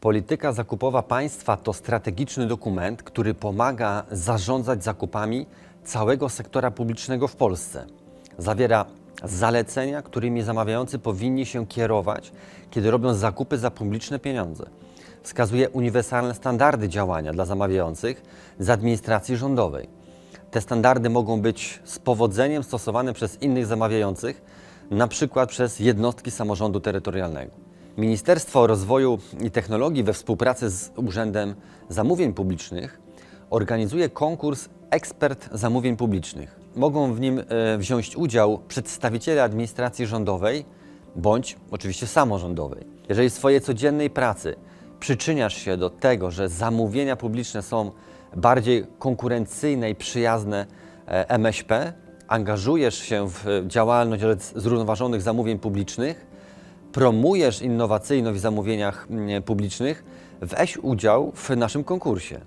Polityka zakupowa państwa to strategiczny dokument, który pomaga zarządzać zakupami całego sektora publicznego w Polsce. Zawiera zalecenia, którymi zamawiający powinni się kierować, kiedy robią zakupy za publiczne pieniądze. Wskazuje uniwersalne standardy działania dla zamawiających z administracji rządowej. Te standardy mogą być z powodzeniem stosowane przez innych zamawiających, na przykład przez jednostki samorządu terytorialnego. Ministerstwo Rozwoju i Technologii we współpracy z Urzędem Zamówień Publicznych organizuje konkurs Ekspert Zamówień Publicznych. Mogą w nim e, wziąć udział przedstawiciele administracji rządowej bądź oczywiście samorządowej. Jeżeli w swojej codziennej pracy przyczyniasz się do tego, że zamówienia publiczne są bardziej konkurencyjne i przyjazne e, MŚP, angażujesz się w e, działalność zrównoważonych zamówień publicznych, promujesz innowacyjność w zamówieniach mm, publicznych, weź udział w naszym konkursie.